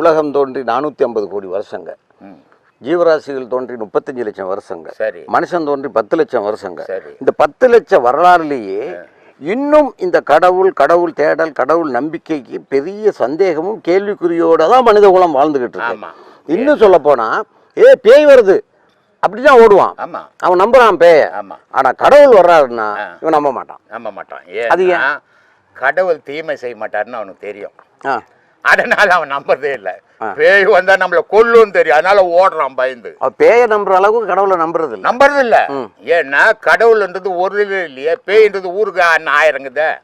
உலகம் தோன்றி நானூற்றி ஐம்பது கோடி வருஷங்க. ஜீவராசிகள் தோன்றி முப்பத்தஞ்சு லட்சம் வருஷங்க. சரி. மனுஷன் தோன்றி பத்து லட்சம் வருஷங்க. இந்த பத்து லட்சம் வரலாறுலேயே இன்னும் இந்த கடவுள் கடவுள் தேடல் கடவுள் நம்பிக்கைக்கு பெரிய சந்தேகமும் கேள்விக்குறியோட தான் மனித குலம் வாழ்ந்துகிட்டு இருக்கு. இன்னும் சொல்ல போனா ஏ பேய் வருது. அப்படிதான் ஓடுவான். அவன் நம்புறான் பேய. ஆனா கடவுள் வர்றாருன்னா. இவன் நம்ப மாட்டான். நம்ப மாட்டான். அது கடவுள் தீமை செய்ய மாட்டாருன்னு அவனுக்கு தெரியும். அதனால அவன் நம்புறதே இல்லை. பேய் வந்தா நம்மள கொல்லும் தெரியும். அதனால ஓடுறான் பயந்து. பேய நம்புற அளவுக்கு கடவுளை நம்புறது இல்லை. நம்புறது இல்ல. ஏன்னா கடவுள்ன்றது ஒரு இல்லையே. பேய்ன்றது ஊருக்கு ஆயிரங்குத.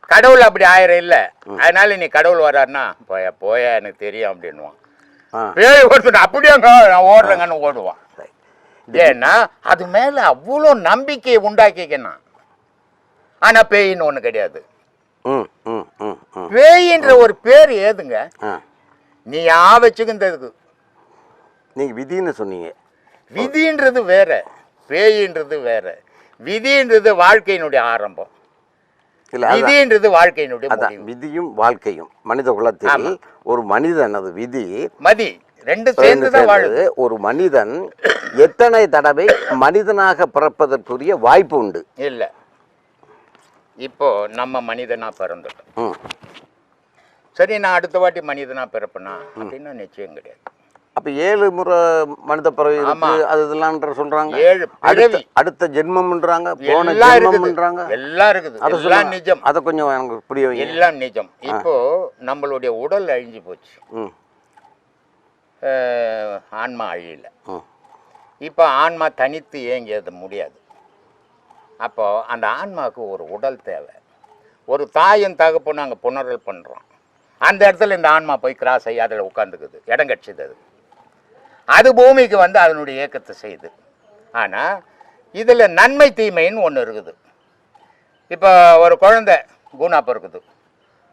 கடவுள் அப்படி ஆயிரம் இல்ல. அதனால நீ கடவுள் வர்றாருன்னா போய போய எனக்கு தெரியும் அப்படின்னுவான். ஆ. பேய் வருது அப்படியேங்க நான் ஓடுறேங்கன்னு ஓடுவான். ஏன்னா அது மேல அவ்வளோ நம்பிக்கையை உண்டாக்கிக்கணும். ஆனா பேயின்னு ஒண்ணு கிடையாது. பேயின்ற ஒரு பேர் ஏதுங்க? நீ யா வச்சுக்கின்றதுக்கு நீங்க விதின்னு சொன்னீங்க. விதின்றது வேற பேயின்றது வேற. விதின்றது வாழ்க்கையினுடைய ஆரம்பம். விதின்றது வாழ்க்கையினுடைய விதியும் வாழ்க்கையும். மனித குலத்தில் ஒரு மனிதன் அது விதி. மதி. ரெண்டு சேர்ந்து தான் வாழுது. ஒரு மனிதன் எத்தனை தடவை மனிதனாக பிறப்பதற்குரிய வாய்ப்பு உண்டு? இல்ல. இப்போ நம்ம மனிதனா பிறந்துட்டோம். சரி நான் அடுத்த வாட்டி மனிதனா பிறப்பேனா? அப்படின்னா நிச்சயம் கிடையாது. அப்ப ஏழு முறை மனித பிறவி அது இதெல்லாம்ன்ற சொல்றாங்க. ஏழு அடுத்த அடுத்த ஜென்மம்ன்றாங்க போன ஜென்மம்ன்றாங்க. எல்லாம் இருக்குது. அதை எல்லாம் சொல்லுங்க. நிஜம். அதை கொஞ்சம் எனக்கு புரிய எல்லாம் நிஜம். இப்போ நம்மளுடைய உடல் அழிஞ்சு போச்சு. ஆன்மா அழியல. இப்போ ஆன்மா தனித்து இயங்கியது முடியாது. அப்போது அந்த ஆன்மாவுக்கு ஒரு உடல் தேவை. ஒரு தாயும் தகப்பனும் அங்கே புணரல் பண்ணுறோம் அந்த இடத்துல இந்த ஆன்மா போய் கிராஸ் ஆகி அதில் உட்காந்துக்குது இடம் கிடச்சிது அது. அது பூமிக்கு வந்து அதனுடைய இயக்கத்தை செய்யுது. ஆனால் இதில் நன்மை தீமைன்னு ஒன்று இருக்குது. இப்போ ஒரு குழந்தை கூணா பிறக்குது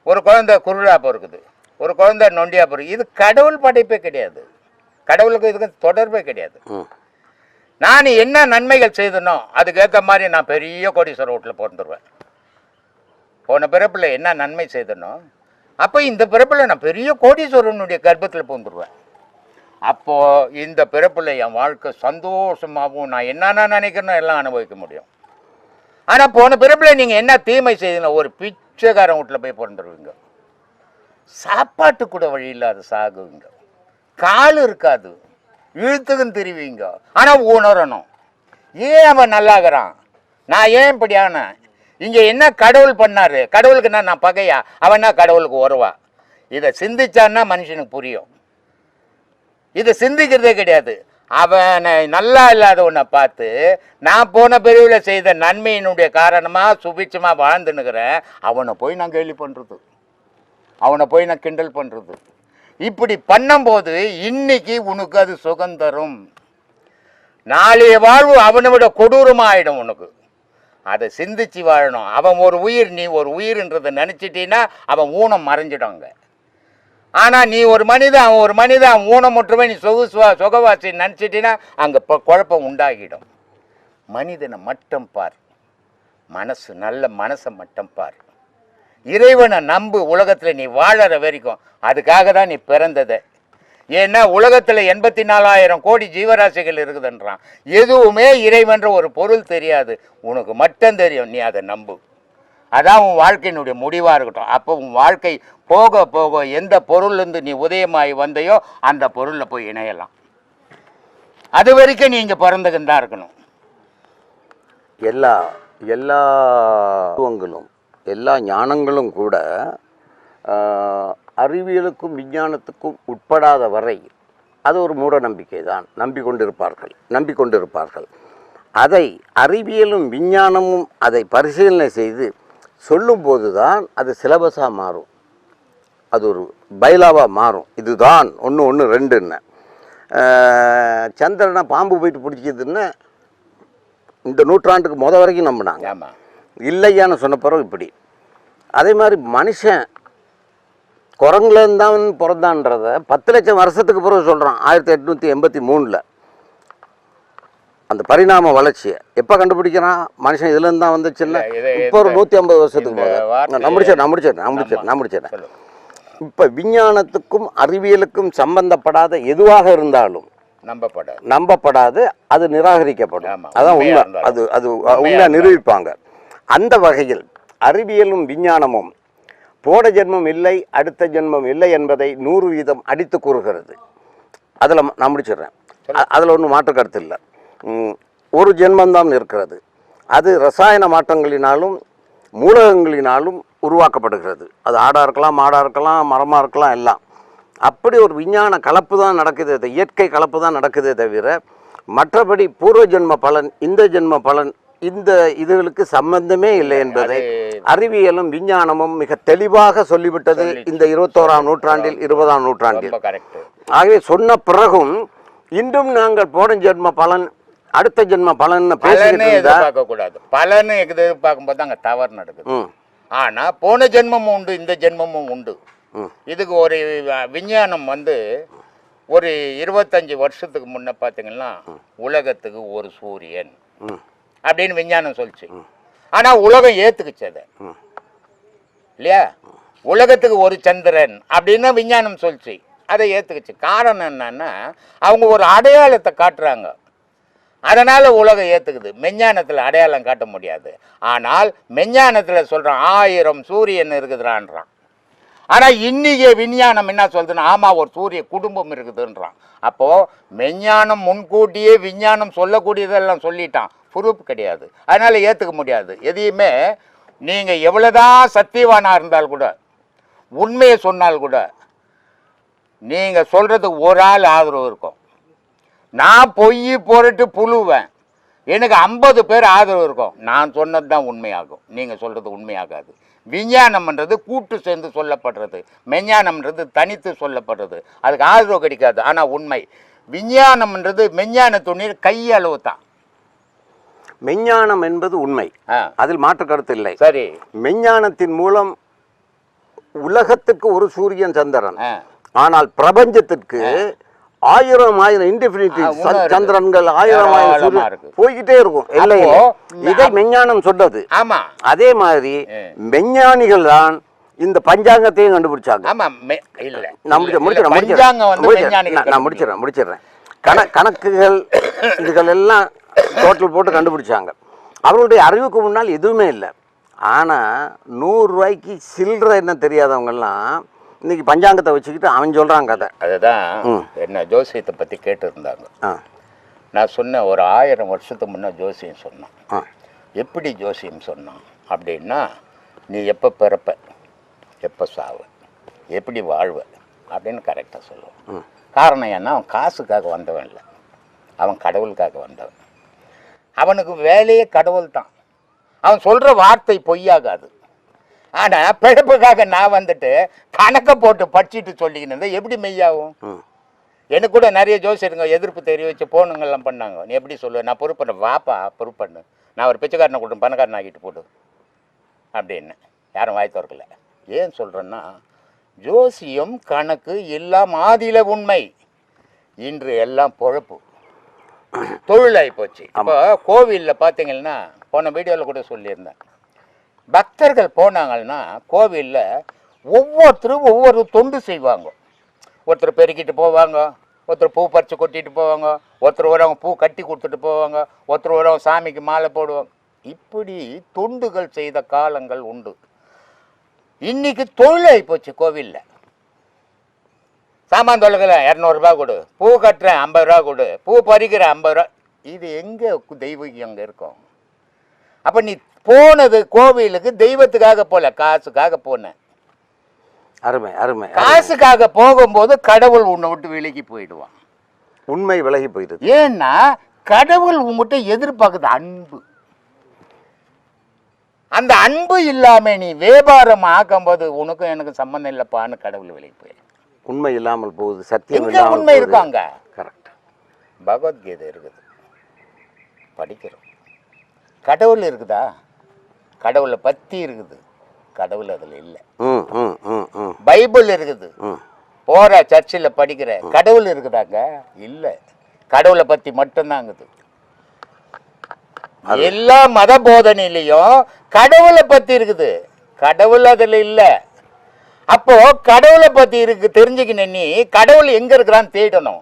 ஒரு குழந்தை குருடா பிறக்குது ஒரு குழந்தை நொண்டியா பிறகு இது கடவுள் படைப்பே கிடையாது. கடவுளுக்கு இதுக்கு தொடர்பே கிடையாது. நான் என்ன நன்மைகள் செய்தனோ அதுக்கேற்ற மாதிரி நான் பெரிய கோடீஸ்வர வீட்டில் பிறந்துருவேன். போன பிறப்பில் என்ன நன்மை செய்தனோ அப்போ இந்த பிறப்பில் நான் பெரிய கோடீஸ்வரனுடைய கர்ப்பத்தில் பிறந்துருவேன். அப்போது இந்த பிறப்பில் என் வாழ்க்கை சந்தோஷமாகவும் நான் என்னென்ன நினைக்கிறேனோ எல்லாம் அனுபவிக்க முடியும். ஆனால் போன பிறப்பில் நீங்கள் என்ன தீமை செய்தீங்க ஒரு பிச்சைக்காரன் வீட்டில் போய் பிறந்துருவீங்க. சாப்பாட்டு கூட வழி இல்லாத சாகுவீங்க. கால் இருக்காது. இழுத்துக்கும் தெரிவிங்க. ஆனால் உணரணும். ஏன் அவன் நல்லாகிறான்? நான் ஏன் இப்படி ஆனேன்? இங்கே என்ன கடவுள் பண்ணார்? கடவுளுக்கு என்ன நான் பகையா? அவன்னா கடவுளுக்கு உறவா? இதை சிந்திச்சான்னா மனுஷனுக்கு புரியும். இதை சிந்திக்கிறதே கிடையாது. அவனை நல்லா இல்லாதவனை பார்த்து நான் போன பிரிவில் செய்த நன்மையினுடைய காரணமாக சுபிட்சமாக வாழ்ந்துன்னுக்கிறேன். அவனை போய் நான் கேள்வி பண்ணுறது அவனை போய் நான் கிண்டல் பண்ணுறது இப்படி பண்ணும்போது இன்னைக்கு உனக்கு அது சுகம் தரும். நாளைய வாழ்வு அவனை விட கொடூரமாயிடும் உனக்கு. அதை சிந்திச்சு வாழணும். அவன் ஒரு உயிர் நீ ஒரு உயிர்ன்றதை நினச்சிட்டீன்னா அவன் ஊனம் மறைஞ்சிடுங்க ஆனால் நீ ஒரு மனிதன் அவன் ஒரு மனிதன் அவன் ஊனமுற்றவன் நீ சொகுசுவா சுகவாசி நினச்சிட்டீன்னா அங்கே இப்போ குழப்பம் உண்டாகிடும். மனிதனை மட்டும் பார். மனசு நல்ல மனசை மட்டும் பார். இறைவனை நம்பு உலகத்தில் நீ வாழற வரைக்கும். அதுக்காக தான் நீ பிறந்தது. ஏன்னா உலகத்தில் எண்பத்தி நாலாயிரம் கோடி ஜீவராசிகள் இருக்குதுன்றான். எதுவுமே இறைவன்ற ஒரு பொருள் தெரியாது. உனக்கு மட்டும் தெரியும் நீ அதை நம்பு. அதான் உன் வாழ்க்கையினுடைய முடிவாக இருக்கட்டும். அப்போ உன் வாழ்க்கை போக போக எந்த பொருள்லேருந்து நீ உதயமாகி வந்தையோ அந்த பொருளில் போய் இணையலாம். அது வரைக்கும் நீ இங்கே பிறந்துக்கின்னு தான் இருக்கணும். எல்லா எல்லா தத்துவங்களும் எல்லா ஞானங்களும் கூட அறிவியலுக்கும் விஞ்ஞானத்துக்கும் உட்படாத வரை அது ஒரு மூட நம்பிக்கை தான் நம்பிக்கொண்டிருப்பார்கள் நம்பிக்கொண்டிருப்பார்கள். அதை அறிவியலும் விஞ்ஞானமும் அதை பரிசீலனை செய்து சொல்லும்போது தான் அது சிலபஸாக மாறும். அது ஒரு பைலாவாக மாறும். இதுதான் ஒன்று ஒன்று ரெண்டுன்னு. சந்திரனை பாம்பு போயிட்டு பிடிச்சதுன்னு இந்த நூற்றாண்டுக்கு முத வரைக்கும் நம்பினாங்க. ஆமாம் இல்லையான்னு சொன்ன பிறகு இப்படி. அதே மாதிரி மனுஷன் குரங்குலேருந்து தான் பிறந்தான்றத பத்து லட்சம் வருஷத்துக்கு பிறகு சொல்கிறான் ஆயிரத்தி எட்நூற்றி எண்பத்தி மூணில். அந்த பரிணாம வளர்ச்சியை. எப்போ கண்டுபிடிக்கிறான்? மனுஷன் இதுலேருந்து தான் இல்ல, இது- இப்போ ஒரு நூற்றி ஐம்பது வருஷத்துக்கு நான் முடிச்சேன் நான் முடிச்சேன் நான் முடிச்சேன் நான் முடிச்சேன் இப்போ விஞ்ஞானத்துக்கும் அறிவியலுக்கும் சம்பந்தப்படாத எதுவாக இருந்தாலும் நம்பப்படாது. நம்பப்படாது அது நிராகரிக்கப்படும். அதான் உண்மை. அது அது உண்மையா உண்மையா இருந்தாலும். நிரூபிப்பாங்க. அந்த வகையில் அறிவியலும் விஞ்ஞானமும் போட ஜென்மம் இல்லை அடுத்த ஜென்மம் இல்லை என்பதை நூறு வீதம் அடித்து கூறுகிறது. அதில் நான் முடிச்சிடுறேன். அதில் ஒன்றும் மாற்று கருத்து இல்லை. ஒரு ஜென்மம்தான் இருக்கிறது. அது ரசாயன மாற்றங்களினாலும் மூலகங்களினாலும் உருவாக்கப்படுகிறது. அது ஆடாக இருக்கலாம் மாடாக இருக்கலாம் மரமாக இருக்கலாம் எல்லாம். அப்படி ஒரு விஞ்ஞான கலப்பு தான் நடக்குதே இயற்கை கலப்பு தான் நடக்குதே தவிர மற்றபடி பூர்வ ஜென்ம பலன் இந்த ஜென்ம பலன் இந்த இதுகளுக்கு சம்பந்தமே இல்லை என்பதை அறிவியலும் விஞ்ஞானமும் மிக தெளிவாக சொல்லிவிட்டது இந்த இருபத்தோராம் நூற்றாண்டில் இருபதாம் நூற்றாண்டில். ஆகவே சொன்ன பிறகும் இன்றும் நாங்கள் போன ஜென்ம பலன் அடுத்த ஜென்ம பலன் பேசிக்கிட்டு கூடாது பலனை எதிர்பார்க்கும் போது அங்க தவறு நடக்குது. ம். ஆனா போன ஜென்மமும் உண்டு இந்த ஜென்மமும் உண்டு. இதுக்கு ஒரு விஞ்ஞானம் வந்து ஒரு இருபத்தஞ்சு வருஷத்துக்கு முன்ன பார்த்தீங்கன்னா உலகத்துக்கு ஒரு சூரியன். அப்படின்னு விஞ்ஞானம் சொல்லிச்சு. ஆனா உலகம் ஏத்துக்குச்சு அதை. இல்லையா? உலகத்துக்கு ஒரு சந்திரன் அப்படின்னு விஞ்ஞானம் சொல்லிச்சு. அதை ஏத்துக்குச்சு. காரணம் என்னன்னா அவங்க ஒரு அடையாளத்தை காட்டுறாங்க. அதனால உலகம் ஏத்துக்குது. மெஞ்ஞானத்துல அடையாளம் காட்ட முடியாது. ஆனால் மெஞ்ஞானத்துல சொல்றான் ஆயிரம் சூரியன் இருக்குதுறான்றான். ஆனா இன்னைக்கு விஞ்ஞானம் என்ன சொல்றதுன்னா ஆமா ஒரு சூரிய குடும்பம் இருக்குதுன்றான். அப்போ மெஞ்ஞானம் முன்கூட்டியே விஞ்ஞானம் சொல்லக்கூடியதெல்லாம் சொல்லிட்டான். ப்ரூஃப் கிடையாது. அதனால் ஏற்றுக்க முடியாது. எதையுமே நீங்கள் எவ்வளோதான் சத்தியவானாக இருந்தால் கூட உண்மையை சொன்னால் கூட நீங்கள் சொல்கிறதுக்கு ஒரு ஆள் ஆதரவு இருக்கும். நான் பொய் பொருட்டு புழுவேன். எனக்கு ஐம்பது பேர் ஆதரவு இருக்கும். நான் சொன்னது தான் உண்மையாகும். நீங்கள் சொல்கிறது உண்மையாகாது. விஞ்ஞானம்ன்றது கூட்டு சேர்ந்து சொல்லப்படுறது. மெஞ்ஞானம்ன்றது தனித்து சொல்லப்படுறது. அதுக்கு ஆதரவு கிடைக்காது. ஆனால் உண்மை. விஞ்ஞானம்ன்றது மெஞ்ஞான துணி கையளவு தான். மெஞ்ஞானம் என்பது உண்மை. அதில் மாற்று கருத்து இல்லை. சரி. மெஞ்ஞானத்தின் மூலம் உலகத்துக்கு ஒரு சூரியன் சந்திரன். ஆனால் பிரபஞ்சத்திற்கு ஆயிரம் ஆயிரம் இன்டிஃபினிட்டி. சந்திரன்கள் ஆயிரம் ஆயிரம். போய்கிட்டே இருக்கும். அப்போ, இதை மெஞ்ஞானம் சொன்னது ஆமாம் அதே மாதிரி. மெஞ்ஞானிகள் தான் இந்த பஞ்சாங்கத்தையும் கண்டுபிடிச்சாங்க. நான் முடிச்சிடறேன். கண கணக்குகள் இதுகள் எல்லாம் டோட்டல் போட்டு கண்டுபிடிச்சாங்க. அவர்களுடைய அறிவுக்கு முன்னால் எதுவுமே இல்லை. ஆனால் நூறுரூவாய்க்கு சில்லறை என்ன தெரியாதவங்கெல்லாம் இன்னைக்கு பஞ்சாங்கத்தை வச்சுக்கிட்டு அவன் சொல்கிறான் கதை. அதுதான். என்ன ஜோசியத்தை பற்றி கேட்டிருந்தாங்க. ஆ. நான் சொன்ன ஒரு ஆயிரம் வருஷத்துக்கு முன்னே ஜோசியம் சொன்னான். எப்படி ஜோசியம் சொன்னான்? அப்படின்னா நீ எப்போ பிறப்ப? எப்போ சாவ? எப்படி வாழ்வ? அப்படின்னு கரெக்டாக சொல்லுவான். காரணம் என்ன? அவன் காசுக்காக வந்தவன் இல்லை. அவன் கடவுளுக்காக வந்தவன். அவனுக்கு வேலையே கடவுள் தான் அவன் சொல்கிற வார்த்தை பொய்யாகாது. ஆனால் பிழப்புக்காக நான் வந்துட்டு கணக்கை போட்டு படிச்சுட்டு சொல்லிக்கிட்டு இருந்தா எப்படி மெய்யாகும்? எனக்கு கூட நிறைய ஜோசியருங்க எதிர்ப்பு தெரிவித்து போனுங்கெல்லாம் பண்ணாங்க. நீ எப்படி சொல்லுவ நான் பொறுப்பண்ண வாப்பா பொறுப்பண்ணு நான் ஒரு பிச்சைக்காரனை கொடுத்து பணக்காரன் ஆக்கிட்டு போடு. அப்படின்னு. யாரும் வாய் திறக்கல. ஏன் சொல்கிறேன்னா ஜோசியம் கணக்கு எல்லாம் ஆதியில உண்மை. இன்று எல்லாம் பொழப்பு. தொழிலாகி போச்சு. இப்போ கோவிலில் பார்த்தீங்கன்னா போன வீடியோவில் கூட சொல்லியிருந்தேன். பக்தர்கள் போனாங்கன்னா கோவிலில் ஒவ்வொருத்தரும் ஒவ்வொரு தொண்டு செய்வாங்க. ஒருத்தர் பெருக்கிட்டு போவாங்க ஒருத்தர் பூ பறித்து கொட்டிட்டு போவாங்க ஒருத்தர் வரவங்க பூ கட்டி கொடுத்துட்டு போவாங்க ஒருத்தர் வரவங்க சாமிக்கு மாலை போடுவாங்க. இப்படி தொண்டுகள் செய்த காலங்கள் உண்டு. இன்னைக்கு தொழிலாகி போச்சு கோவிலில். சாமான் தொலைக்கல இரநூறுபா கொடு. பூ கட்டுறேன் ஐம்பது ரூபா கொடு. பூ பறிக்கிறேன் ஐம்பது ரூபா இது எங்கே தெய்வம் அங்கே இருக்கும்? அப்போ நீ போனது கோவிலுக்கு தெய்வத்துக்காக போல காசுக்காக போனேன் அருமை அருமை. காசுக்காக போகும்போது கடவுள் உன்னை விட்டு விலகி போயிடுவான். உண்மை விலகி போயிடுது. ஏன்னா கடவுள் உங்ககிட்ட எதிர்பார்க்குது அன்பு. அந்த அன்பு இல்லாம நீ வியாபாரம் ஆக்கும்போது உனக்கும் எனக்கு சம்மந்தம் இல்லைப்பான்னு கடவுள் விலகி போயிடும் உண்மை இல்லாமல் போகுது சத்தியம் இல்லாமல் உண்மை இருக்காங்க? கரெக்ட் பகவத்கீதை இருக்குது. படிக்கிறோம். கடவுள் இருக்குதா? கடவுளை பத்தி இருக்குது. கடவுள் அதில் இல்லை. ம் ம் ம் ம். பைபிள் இருக்குது. போற சர்ச்சில் படிக்கிற கடவுள் இருக்குதாங்க? இல்லை. கடவுளை பத்தி மட்டும்தாங்குது எல்லா மத போதனையிலையும் கடவுளை பத்தி இருக்குது. கடவுள் அதில் இல்லை. அப்போ கடவுளை பத்தி இருக்கு தெரிஞ்சுக்கணும் நீ கடவுள் எங்க இருக்கிறான்னு தேடணும்.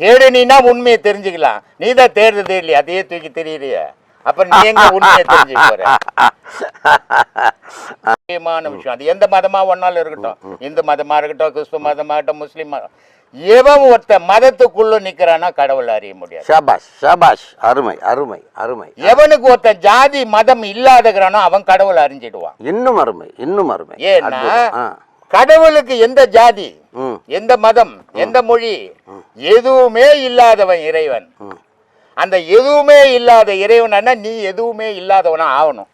தேடுனீன்னா உண்மையை தெரிஞ்சுக்கலாம். நீ தான் தேடுறதே இல்லையா அதையே தூக்கி தெரியலையே அப்ப நீ எங்க உண்மையை தெரிஞ்சுக்க போற? முக்கியமான விஷயம். அது எந்த மதமா ஒன்னாலும் இருக்கட்டும். இந்து மதமா இருக்கட்டும் கிறிஸ்துவ மதமா இருக்கட்டும் முஸ்லீம் மதம் எவன் ஒருத்த மதத்துக்குள்ள நிக்கிறானா கடவுள் அறிய முடியாது. ஷாபாஷ் ஷாபாஷ் அருமை அருமை அருமை. எவனுக்கு ஒருத்தன் ஜாதி மதம் இல்லாதகிறானோ அவன் கடவுள் அறிஞ்சிடுவான். இன்னும் அருமை இன்னும் அருமை. ஏன்னா. கடவுளுக்கு எந்த ஜாதி எந்த மதம் எந்த மொழி எதுவுமே இல்லாதவன் இறைவன். அந்த எதுவுமே இல்லாத இறைவனா நீ எதுவுமே இல்லாதவனா ஆகணும்.